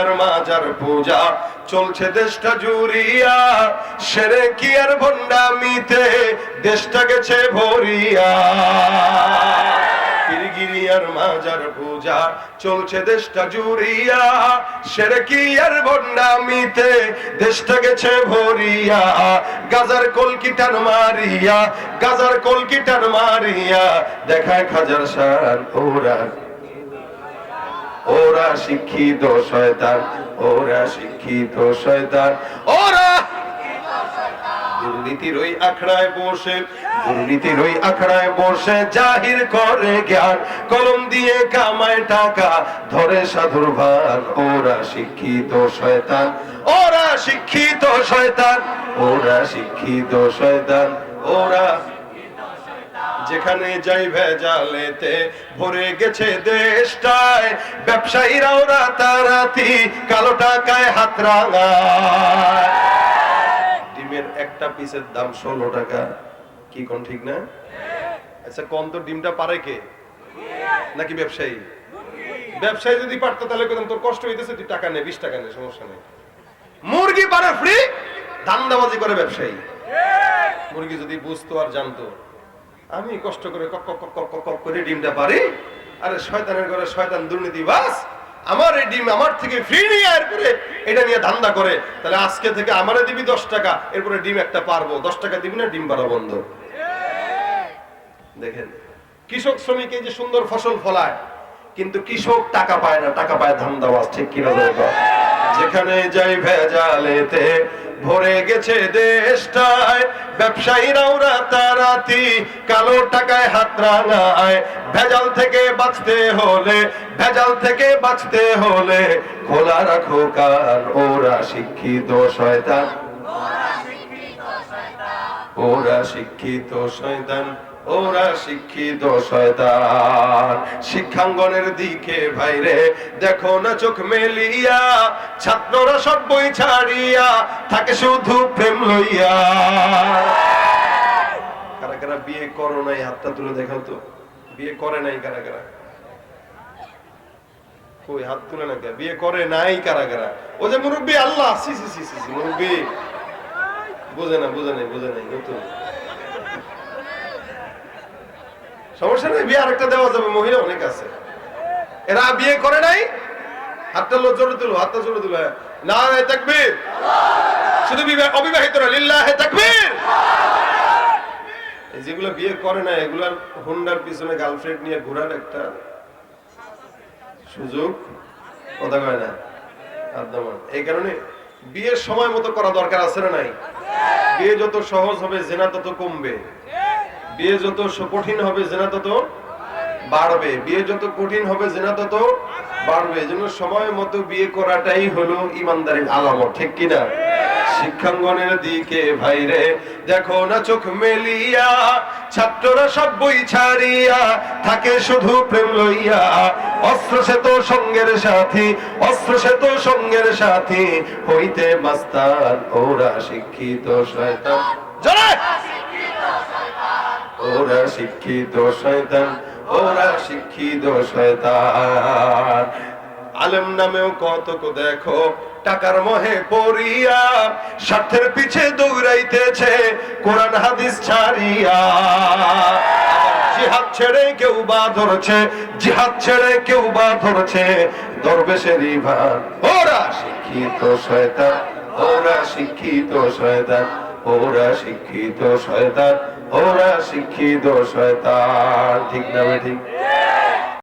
আর মাজার পূজা, চলছে দেশটা জুড়িয়া। সেরে কি আর ভণ্ডামিতে, দেশটা গেছে ভরিয়া। পীরগিরি মাজার পূজা, চলছে দেশটা জুড়িয়া। সেরে কি আর ভণ্ডামিতে, দেশটা গেছে ভরিয়া। গাজার কলকিটার মারিয়া, গাজার কলকিটার মারিয়া। দেখায় খাজার সার ওরা। ওরা শিক্ষিত শয়তান, ওরা শিক্ষিত শয়তান। ওরা দুর্নীতির ওই আখড়ায় বসে, দুর্নীতির ওই আখড়ায় বসে জাহির করে কলম দিয়ে কামায় টাকা, ধরে সাধুর ওরা শিক্ষিত শয়তান, ওরা শিক্ষিত শয়তান, ওরা শিক্ষিত শয়তান, ওরা যেখানে যাই ভেজালেতে ভরে গেছে দেশটায়, ব্যবসায়ীরাও রাতারাতি কালো টাকায় হাত রাঙায়। ডিমের একটা পিসের দাম ষোলো টাকা। কি কোন ঠিক না? আচ্ছা কোন তো ডিমটা পারে কে? নাকি ব্যবসায়ী? ব্যবসায়ী যদি পারতো তাহলে কোথাও তোর কষ্ট হইতেছে, তুই টাকা নে, বিশ টাকা নে, সমস্যা নেই। মুরগি পারে ফ্রি ধান্দাবাজি করে ব্যবসায়ী। মুরগি যদি বুঝতো আর জানতো। আমি কষ্ট করে করে ডিমটা পারি। আরে শয়তানের ঘরে শয়তান দুর্নীতি, বাস। আমার এই ডিম আমার থেকে ফ্রি নিয়ে এরপরে এটা নিয়ে ধান্দা করে। তাহলে আজকে থেকে আমারে দিবি দশ টাকা, এরপরে ডিম একটা পারব। দশ টাকা দিবি না, ডিম পারা বন্ধ। দেখেন, কৃষক শ্রমিক এই যে সুন্দর ফসল ফলায়, কিন্তু কৃষক টাকা পায় না, টাকা পায় ধান্দাবাজ, ঠিক কিনা যেখানে যাই ভেজালেতে ভরে গেছে দেশটায়। ব্যবসায়ীরাও রাতারাতি কালো টাকায় হাত রাঙায়। ভেজাল থেকে বাঁচতে হলে ভেজাল থেকে বাঁচতে হলে খোলা রাখো কান ওরা শিক্ষিত শয়তান। ওরা শিক্ষিত শয়তান। ওরা শিক্ষিত শয়তান। শিক্ষাঙ্গনের দিকে ভাইরে, দেখো না চোখ মেলিয়া, ছাত্ররা সব বই ছাড়িয়া থাকে শুধু প্রেম লইয়া। কারা কারা বিয়ে করো নাই, হাতটা তুলে দেখাও তো। বিয়ে করে নাই কারা কারা? কই, হাত তুলে না কে? বিয়ে করে নাই কারা কারা? ও যে মুরব্বী, আল্লাহ সি সি সি সি, মুরব্বী। বুঝে না, বুঝে নাই বুঝে নাই, নতুন। সমস্যা নেই, বিয়ে আরেকটা দেওয়া যাবে, মহিলা অনেক আছে। এরা বিয়ে করে নাই, হাতটা হাতটা জোরে না তাকবীর। শুধু বিবাহ অবিবাহিতরা লিল্লাহে যেগুলো বিয়ে করে না এগুলার হুন্ডার পিছনে গার্লফ্রেন্ড নিয়ে ঘোরার একটা সুযোগ কথা কয় না। এই কারণে বিয়ের সময় মতো করা দরকার আছে না নাই? বিয়ে যত সহজ হবে, জেনা তত কমবে। বিয়ে যত কঠিন হবে, জেনা তত বাড়বে। বিয়ে যত কঠিন হবে, জেনা তত বাড়বে। এই সময় মতো বিয়ে করাটাই হলো ইমানদারির আলামত, ঠিক কিনা শিক্ষাঙ্গনের দিকে ভাইরে দেখো না চোখ মেলিয়া, ছাত্ররা সব বই ছাড়িয়া থাকে শুধু প্রেম লইয়া। অস্ত্র সে তো সঙ্গের সাথী, অস্ত্র সে তো সঙ্গের সাথী, হইতে মাস্তান, ওরা শিক্ষিত শয়তান। জোরে! ওরা শিক্ষিত শয়তান, ওরা শিক্ষিত শয়তান। আলেম নামেও কতক দেখো, টাকার মহে পড়িয়া, স্বার্থের পিছে দৌড়াইতেছে, কোরআন হাদিস ছাড়িয়া। জিহাদ ছেড়ে কেউ বা ধরছে, জিহাদ ছেড়ে কেউ বা ধরছে, দরবেশের ভান ওরা শিক্ষিত শয়তান, ওরা শিক্ষিত শয়তান, ওরা শিক্ষিত শয়তান। ওরা শিক্ষিত শয়তান। ঠিক না ঠিক?